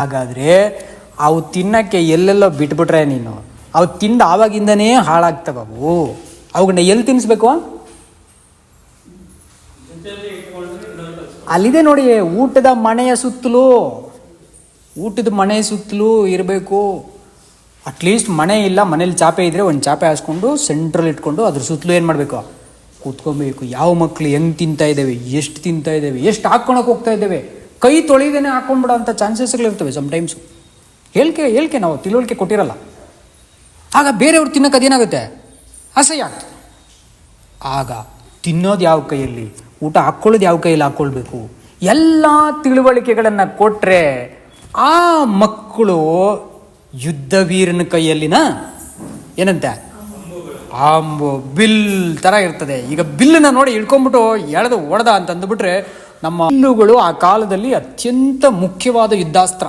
ಹಾಗಾದ್ರೆ ಅವು ತಿನ್ನಕ್ಕೆ ಎಲ್ಲೆಲ್ಲೋ ಬಿಟ್ಬಿಟ್ರೆ ನೀನು. ಅವು ತಿಂದು ಆವಾಗಿಂದನೇ ಹಾಳಾಗ್ತವೆ ಅವು. ಅವುಗಳನ್ನ ಎಲ್ಲಿ ತಿನ್ನಿಸ್ಬೇಕು ಅಲ್ಲಿದೆ ನೋಡಿ, ಊಟದ ಮನೆಯ ಸುತ್ತಲೂ. ಊಟದ ಮನೆ ಸುತ್ತಲೂ ಇರಬೇಕು. ಅಟ್ಲೀಸ್ಟ್ ಮನೆ ಇಲ್ಲ, ಮನೇಲಿ ಚಾಪೆ ಇದ್ದರೆ ಒಂದು ಚಾಪೆ ಹಾಸ್ಕೊಂಡು ಸೆಂಟ್ರಲ್ ಇಟ್ಕೊಂಡು ಅದ್ರ ಸುತ್ತಲೂ ಏನು ಮಾಡಬೇಕು? ಕೂತ್ಕೊಬೇಕು. ಯಾವ ಮಕ್ಕಳು ಹೆಂಗೆ ತಿಂತಾ ಇದ್ದಾವೆ, ಎಷ್ಟು ತಿಂತಾ ಇದ್ದಾವೆ, ಎಷ್ಟು ಹಾಕ್ಕೊಳಕ್ಕೆ ಹೋಗ್ತಾ ಇದ್ದಾವೆ? ಕೈ ತೊಳಿದೇನೆ ಹಾಕೊಂಡ್ಬಿಡೋ ಅಂಥ ಚಾನ್ಸಸ್ಗಳಿರ್ತವೆ ಸಮ್ಟೈಮ್ಸ್ ಹೇಳಿಕೆ ಹೇಳಿಕೆ ನಾವು, ತಿಳುವಳಿಕೆ ಕೊಟ್ಟಿರಲ್ಲ. ಆಗ ಬೇರೆಯವ್ರು ತಿನ್ನೋಕೆ ಅದೇನಾಗುತ್ತೆ? ಅಸಹ್ಯ ಆಗ್ತದೆ. ಆಗ ತಿನ್ನೋದು ಯಾವ ಕೈಯಲ್ಲಿ? ಊಟ ಹಾಕ್ಕೊಳ್ಳೋದು ಯಾವ ಕೈಯಲ್ಲಿ ಹಾಕ್ಕೊಳ್ಬೇಕು ಎಲ್ಲ ತಿಳುವಳಿಕೆಗಳನ್ನು ಕೊಟ್ಟರೆ ಆ ಮಕ್ಕಳು ಯುದ್ಧವೀರನ ಕೈಯಲ್ಲಿನ ಏನಂತೆ? ಆಂಬು, ಬಿಲ್ ಥರ ಇರ್ತದೆ. ಈಗ ಬಿಲ್ಲನ್ನ ನೋಡಿ ಇಳ್ಕೊಂಬಿಟ್ಟು ಎಳೆದು ಹೊಡೆದ ಅಂತ ಅಂದ್ಬಿಟ್ರೆ ನಮ್ಮ ಹಣ್ಣುಗಳು ಆ ಕಾಲದಲ್ಲಿ ಅತ್ಯಂತ ಮುಖ್ಯವಾದ ಯುದ್ಧಾಸ್ತ್ರ.